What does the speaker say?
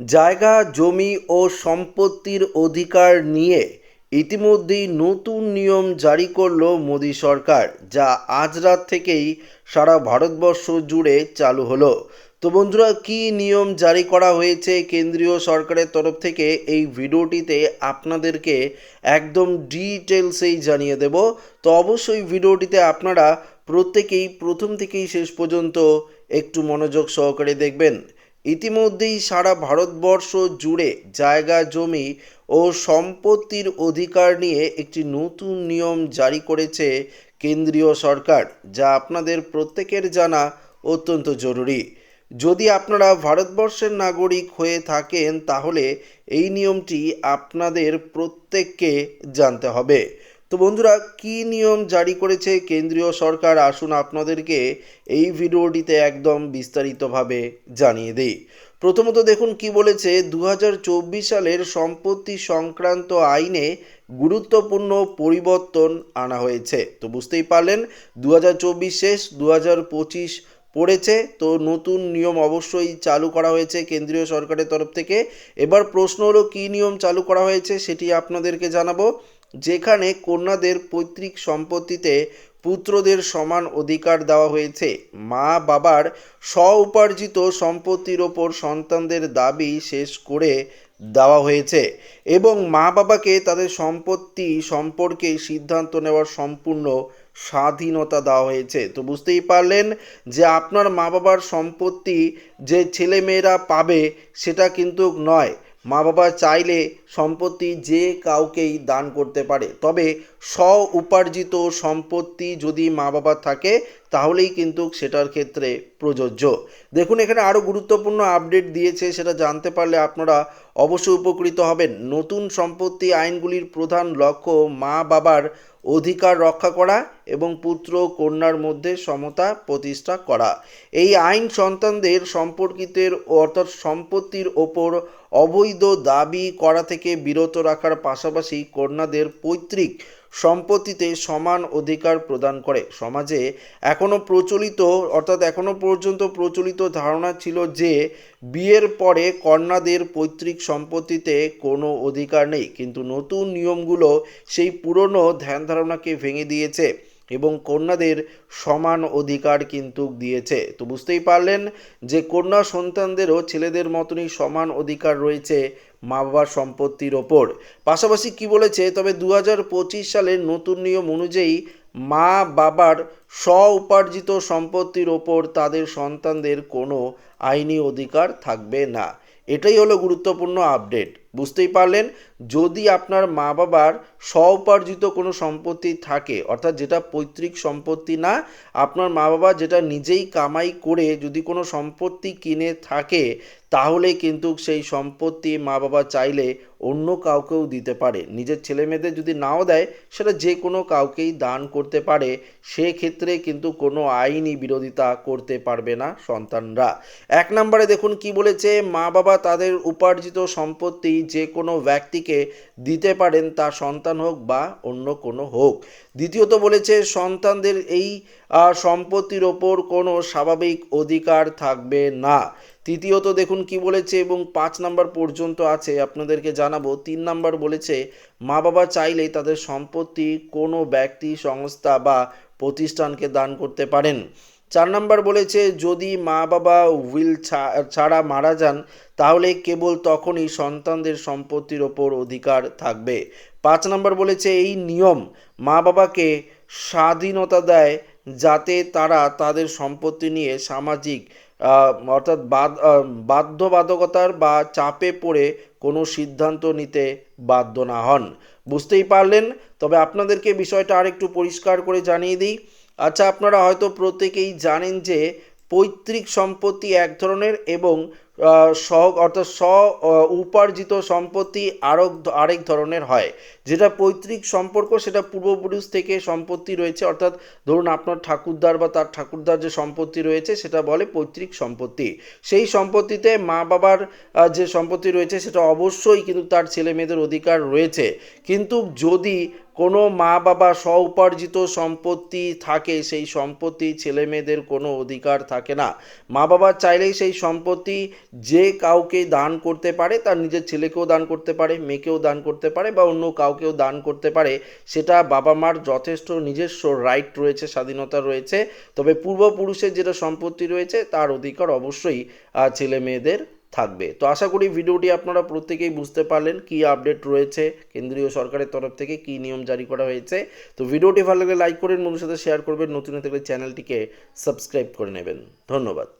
জায়গা, জমি ও সম্পত্তির অধিকার নিয়ে ইতিমধ্যেই নতুন নিয়ম জারি করল মোদী সরকার, যা আজ রাত থেকেই সারা ভারতবর্ষ জুড়ে চালু হলো। তো বন্ধুরা, কী নিয়ম জারি করা হয়েছে কেন্দ্রীয় সরকারের তরফ থেকে এই ভিডিওটিতে আপনাদেরকে একদম ডিটেলসেই জানিয়ে দেব। তো অবশ্যই ভিডিওটিতে আপনারা প্রত্যেকেই, প্রথম থেকেই শেষ পর্যন্ত একটু মনোযোগ সহকারে দেখবেন। ইতিমধ্যেই সারা ভারতবর্ষ জুড়ে জায়গা, জমি ও সম্পত্তির অধিকার নিয়ে একটি নতুন নিয়ম জারি করেছে কেন্দ্রীয় সরকার, যা আপনাদের প্রত্যেকের জানা অত্যন্ত জরুরি। যদি আপনারা ভারতবর্ষের নাগরিক হয়ে থাকেন, তাহলে এই নিয়মটি আপনাদের প্রত্যেককে জানতে হবে। তো বন্ধুরা, কী নিয়ম জারি করেছে কেন্দ্রীয় সরকার? আসুন আপনাদেরকে এই ভিডিওটিতে একদম বিস্তারিতভাবে জানিয়ে দিই। প্রথমত দেখুন কি বলেছে দু হাজার চব্বিশ সালের সম্পত্তি সংক্রান্ত আইনে গুরুত্বপূর্ণ পরিবর্তন আনা হয়েছে। তো বুঝতেই পারলেন দু হাজার চব্বিশ শেষ দু হাজার পঁচিশ পড়েছে। তো নতুন নিয়ম অবশ্যই চালু করা হয়েছে কেন্দ্রীয় সরকারের তরফ থেকে। এবার প্রশ্ন হলো, কী নিয়ম চালু করা হয়েছে সেটি আপনাদেরকে জানাব। যেখানে কন্যাদের পৈতৃক সম্পত্তিতে পুত্রদের সমান অধিকার দেওয়া হয়েছে। মা বাবার স্ব উপার্জিত সম্পত্তির ওপর সন্তানদের দাবি শেষ করে দেওয়া হয়েছে এবং মা বাবাকে তাদের সম্পত্তি সম্পর্কে সিদ্ধান্ত নেওয়ার সম্পূর্ণ স্বাধীনতা দেওয়া হয়েছে। তো বুঝতেই পারলেন যে আপনার মা বাবার সম্পত্তি যে ছেলেমেয়েরা পাবে সেটা কিন্তু নয়। মা বাবা চাইলে সম্পত্তি যে কাউকেই দান করতে পারে। তবে স্ব উপার্জিত সম্পত্তি যদি মা বাবা থাকে তাহলেই কিন্তু সেটার ক্ষেত্রে প্রযোজ্য। দেখুন, এখানে আরও গুরুত্বপূর্ণ আপডেট দিয়েছে, সেটা জানতে পারলে আপনারা অবশ্যই উপকৃত হবেন। নতুন সম্পত্তি আইনগুলির প্রধান লক্ষ্য মা বাবার অধিকার রক্ষা করা এবং পুত্র কন্যার মধ্যে সমতা প্রতিষ্ঠা করা। এই আইন সন্তানদের সম্পর্কিতের অর্থাৎ সম্পত্তির ওপর অবৈধ দাবি করা থেকে বিরত রাখার পাশাপাশি কন্যাদের পৈতৃক সম্পত্তিতে সমান অধিকার প্রদান করে। সমাজে এখনও প্রচলিত, অর্থাৎ এখনও পর্যন্ত প্রচলিত ধারণা ছিল যে, বিয়ের পরে কন্যাদের পৈতৃক সম্পত্তিতে কোনো অধিকার নেই। কিন্তু নতুন নিয়মগুলো সেই পুরনো ধ্যান ধারণাকে ভেঙে দিয়েছে এবং কন্যাদের সমান অধিকার কিন্তু দিয়েছে। তো বুঝতেই পারলেন যে, কন্যা সন্তানদেরও ছেলেদের মতনই সমান অধিকার রয়েছে মা বাবার সম্পত্তির ওপর। পাশাপাশি কি বলেছে, তবে দু হাজার পঁচিশ সালের নতুন নিয়ম অনুযায়ী মা বাবার স্ব উপার্জিত সম্পত্তির ওপর তাদের সন্তানদের কোনো আইনি অধিকার থাকবে না। এটাই হলো গুরুত্বপূর্ণ আপডেট। বুঝতেই পারলেন, যদি আপনার মা বাবার স্ব উপার্জিত কোনো সম্পত্তি থাকে, অর্থাৎ যেটা পৈতৃক সম্পত্তি না, আপনার মা বাবা যেটা নিজেই কামাই করে যদি কোনো সম্পত্তি কিনে থাকে, তাহলে কিন্তু সেই সম্পত্তি মা বাবা চাইলে অন্য কাউকেও দিতে পারে। নিজের ছেলে মেয়েদের যদি নাও দেয়, সেটা যে কোনো কাউকেই দান করতে পারে। সেক্ষেত্রে কিন্তু কোনো আইনি বিরোধিতা করতে পারবে না সন্তানরা। এক নম্বরে দেখুন কি বলেছে মা বাবা তাদের উপার্জিত সম্পত্তি যে কোনো ব্যক্তিকে দিতে পারেন, তা সন্তান হোক বা অন্য কোনো হোক। দ্বিতীয়ত বলেছে, সন্তানদের এই সম্পত্তির ওপর কোনো স্বাভাবিক অধিকার থাকবে না। তৃতীয়ত দেখুন কি বলেছে, এবং পাঁচ নাম্বার পর্যন্ত আছে, আপনাদেরকে জানাব। তিন নাম্বার বলেছে মা বাবা চাইলেই তাদের সম্পত্তি কোনো ব্যক্তি, সংস্থা বা প্রতিষ্ঠানকে দান করতে পারেন। চার নাম্বার বলেছে, যদি মা বাবা উইল ছাড়া মারা যান, তাহলে কেবল তখনই সন্তানদের সম্পত্তির ওপর অধিকার থাকবে। পাঁচ নাম্বার বলেছে, এই নিয়ম মা বাবাকে স্বাধীনতা দেয় যাতে তারা তাদের সম্পত্তি নিয়ে সামাজিক অর্থাৎ বাধ্যবাধকতার বা চাপে পড়ে কোনো সিদ্ধান্ত নিতে বাধ্য না হন। বুঝতেই পারলেন? তবে আপনাদেরকে বিষয়টা আরেকটু পরিষ্কার করে জানিয়ে দিই। আচ্ছা আপনারা হয়তো প্রত্যেকেই জানেন যে পৈতৃক সম্পত্তি এক ধরনের এবং সহ, অর্থাৎ স্ব উপার্জিত সম্পত্তি আরক, আরেক ধরনের হয়। যেটা পৈতৃক সম্পর্ক, সেটা পূর্বপুরুষ থেকে সম্পত্তি রয়েছে। অর্থাৎ ধরুন আপনার ঠাকুরদার বা তার ঠাকুরদার যে সম্পত্তি রয়েছে, সেটা বলে পৈতৃক সম্পত্তি। সেই সম্পত্তিতে মা বাবার যে সম্পত্তি রয়েছে, সেটা অবশ্যই কিন্তু তার ছেলে মেয়েদের অধিকার রয়েছে। কিন্তু যদি কোনো মা বাবা স্ব উপার্জিত সম্পত্তি থাকে, সেই সম্পত্তি ছেলে মেয়েদের কোনো অধিকার থাকে না। মা বাবা চাইলেই সেই সম্পত্তি যে কাউকে দান করতে পারে, তার নিজের ছেলেকেও দান করতে পারে, মেয়েকেও দান করতে পারে বা অন্য কাউকেও দান করতে পারে, সেটা বাবা মার যথেষ্ট নিজস্ব রাইট রয়েছে, স্বাধীনতা রয়েছে। তবে পূর্বপুরুষের যেটা সম্পত্তি রয়েছে, তার অধিকার অবশ্যই ছেলে মেয়েদের থাকবে। তো আশা করি ভিডিওটি আপনারা প্রত্যেকেই বুঝতে পারলেন কি আপডেট রয়েছে, কেন্দ্রীয় সরকারের তরফ থেকে কি নিয়ম জারি করা হয়েছে। তো ভিডিওটি ভালো লাগলে লাইক করেন বন্ধুর সাথে শেয়ার করবেন, নতুন থাকলে চ্যানেলটিকে সাবস্ক্রাইব করে নেবেন। ধন্যবাদ।